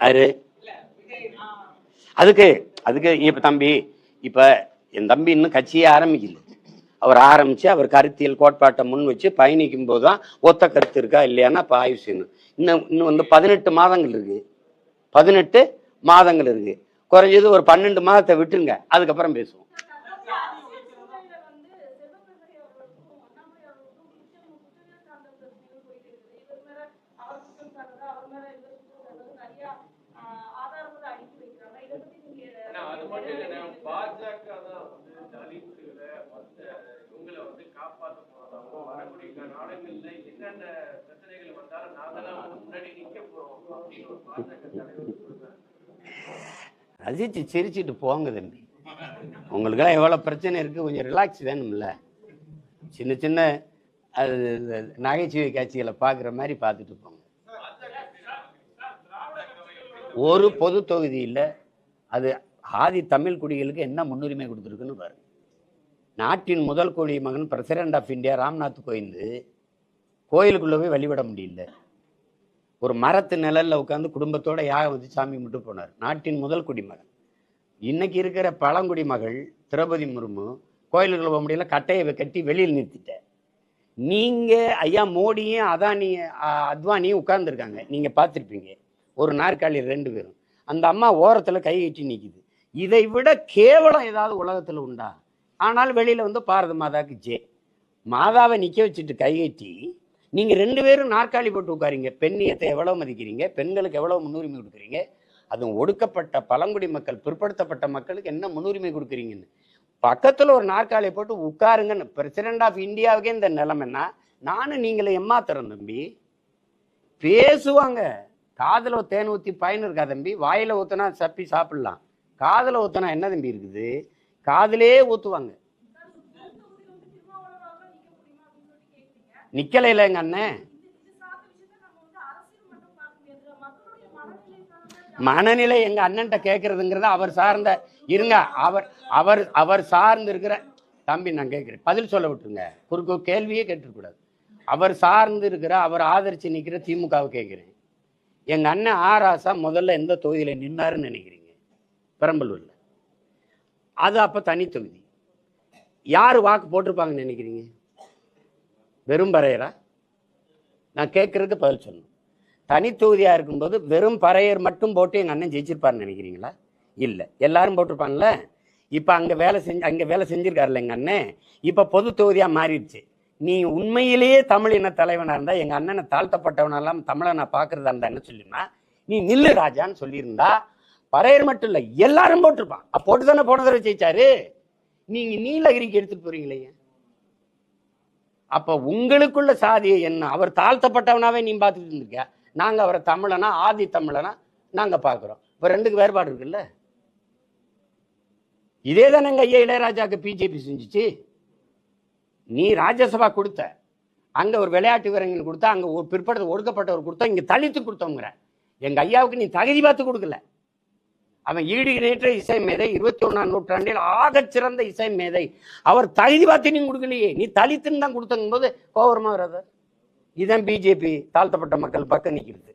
யாரு? அதுக்கு அதுக்கு இப்போ தம்பி இப்போ என் தம்பி இன்னும் கட்சியே ஆரம்பிக்கல. அவர் ஆரம்பித்து அவர் கருத்தியல் கோட்பாட்டை முன் வச்சு பயணிக்கும் போது தான் ஒத்த கருத்து இருக்கா இல்லையான்னா இப்போ ஆய்வு செய்யணும். இன்னும் இன்னும் வந்து பதினெட்டு மாதங்கள் இருக்குது பதினெட்டு மாதங்கள் இருக்குது குறைஞ்சது ஒரு பன்னெண்டு மாதத்தை விட்டுருங்க. அதுக்கப்புறம் பேசுவோம் ஆனா அது மட்டும் இல்லைண்ணே, பாஜக தான் வந்து தலித்துகளை, மத்த இவங்களை வந்து காப்பாத்த போறதாகவும், வரக்கூடிய நாடுகள்ல என்னென்ன பிரச்சனைகள் வந்தாலும் வந்து முன்னாடி நிக்க போறோம் அப்படின்னு ஒரு பாஜக தலைவர். ரசிச்சு சிரிச்சிட்டு போங்க தம்பி. உங்களுக்கெல்லாம் எவ்வளோ பிரச்சனை இருக்குது கொஞ்சம் ரிலாக்ஸ் வேணும்ல. சின்ன சின்ன அது நகைச்சுவை காட்சிகளை பார்க்குற மாதிரி பார்த்துட்டு போங்க. ஒரு பொது தொகுதியில் அது ஆதி தமிழ் குடிகளுக்கு என்ன முன்னுரிமை கொடுத்துருக்குன்னு பாருங்க. நாட்டின் முதல் குடி மகன் president of India Ramnath Kovind கோயிலுக்குள்ளே போய் வழிபட முடியல. ஒரு மரத்து நிழலில் உட்காந்து குடும்பத்தோட யாகம் வந்து சாமி மட்டும் போனார். நாட்டின் முதல் குடிமகன் இன்னைக்கு இருக்கிற பழங்குடி மகள் திரௌபதி முர்மு கோயிலுக்குள்ள போக முடியல கட்டையை கட்டி வெளியில் நிறுத்திட்ட. நீங்க ஐயா மோடியும் அதானியும் அத்வானியும் உட்கார்ந்துருக்காங்க. நீங்க பார்த்துருப்பீங்க. ஒரு நாற்காலி ரெண்டு பேரும். அந்த அம்மா ஓரத்தில் கை கட்டி நிற்கிது இதை விட கேவலம் ஏதாவது உலகத்தில் உண்டா? ஆனால் வெளியில் வந்து பாரத மாதாவுக்கு ஜே. மாதாவை நிற்க வச்சுட்டு கைகட்டி நீங்கள் ரெண்டு பேரும் நாற்காலி போட்டு உட்காரிங்க. பெண்ணியத்தை எவ்வளோ மதிக்கிறீங்க? பெண்களுக்கு எவ்வளோ முன்னுரிமை கொடுக்குறீங்க? அதுவும் ஒடுக்கப்பட்ட பழங்குடி மக்கள் பிற்படுத்தப்பட்ட மக்களுக்கு என்ன முன்னுரிமை கொடுக்குறீங்கன்னு? பக்கத்தில் ஒரு நாற்காலியை போட்டு உட்காருங்கன்னு. பிரசிடென்ட் ஆஃப் இந்தியாவுக்கே இந்த நிலைமைன்னா நானும் நீங்களே ஏமாத்துறேன் தம்பி. பேசுவாங்க. காதில் தேன் ஊற்றி பயன் இருக்கா தம்பி? வாயில் ஊற்றினா சப்பி சாப்பிடலாம். காதுல ஊத்துனா என்ன தம்பி இருக்குது? காதிலே ஊத்துவாங்க. நிக்கலையில எங்க அண்ணன் மனநிலை எங்க அண்ணன்ட்ட கேட்கறதுங்கிறத அவர் சார்ந்த இருங்க அவர் அவர் அவர் சார்ந்து இருக்கிற தம்பி நான் கேட்கிறேன் பதில் சொல்ல விட்டுருங்க. குறுக்கு கேள்வியே கேட்டுக்கூடாது அவர் சார்ந்து இருக்கிற அவர் ஆதரிச்சு நிக்கிற திமுகவை கேட்கிறேன் எங்க அண்ணன் ஆராசா முதல்ல எந்த தொகுதியில் நின்னாருன்னு நினைக்கிறேன் பெரம்பலூரில். அது அப்போ தனி தொகுதி. யார் வாக்கு போட்டிருப்பாங்கன்னு நினைக்கிறீங்க? வெறும் பறையரா? நான் கேட்குறதுக்கு பதில் சொல்லணும். தனி தொகுதியாக இருக்கும்போது வெறும் பறையர் மட்டும் போட்டு எங்கள் அண்ணன் ஜெயிச்சிருப்பாருன்னு நினைக்கிறீங்களா? இல்லை. எல்லாரும் போட்டிருப்பாங்கல்ல? இப்போ அங்கே வேலை செஞ்சு அங்கே வேலை செஞ்சுருக்காருல்ல எங்கள் அண்ணன்? இப்போ பொது தொகுதியாக மாறிடுச்சு. நீ உண்மையிலேயே தமிழ் இன தலைவனாக இருந்தால் எங்கள் அண்ணனை தாழ்த்தப்பட்டவனெல்லாம் தமிழை நான் பார்க்குறதா இருந்தா என்ன சொல்லிருந்தா நீ நில்லு ராஜான்னு சொல்லியிருந்தா பறையர் மட்டும் இல்லை எல்லாரும் போட்டிருப்பான். போட்டு தானே போன தடவை ஜெயிச்சாரு? நீங்க நீலகிரிக்கு எடுத்துட்டு போறீங்களே அப்ப உங்களுக்குள்ள சாதி என்ன? அவர் தாழ்த்தப்பட்டவனாவே நீ பார்த்துட்டு இருந்திருக்க நாங்க அவரை தமிழனா ஆதி தமிழனா நாங்க பாக்குறோம். இப்ப ரெண்டுக்கு வேறுபாடு இருக்குல்ல? இதே தானே எங்க ஐயா இளையராஜாக்கு பிஜேபி செஞ்சுச்சு. நீ ராஜ்யசபா கொடுத்த அங்க ஒரு விளையாட்டு வீரர்கள் கொடுத்தா அங்க ஒரு பிற்படுத்த ஒடுக்கப்பட்டவர் கொடுத்தா இங்க தலித்து கொடுத்தோங்கிற எங்க ஐயாவுக்கு நீ தகுதி பார்த்து கொடுக்கல. அவன் ஈடு இசை மேதை இருபத்தி ஒன்றாம் நூற்றாண்டில் ஆகச்சிறந்த இசை மேதை அவர் தகுதி பார்த்து நீ கொடுக்கலையே. நீ தலித்துன்னு தான் கொடுத்தங்கும் போது கோவரமா வராது? இதுதான் பிஜேபி தாழ்த்தப்பட்ட மக்கள் பக்கம் நிற்கிறது.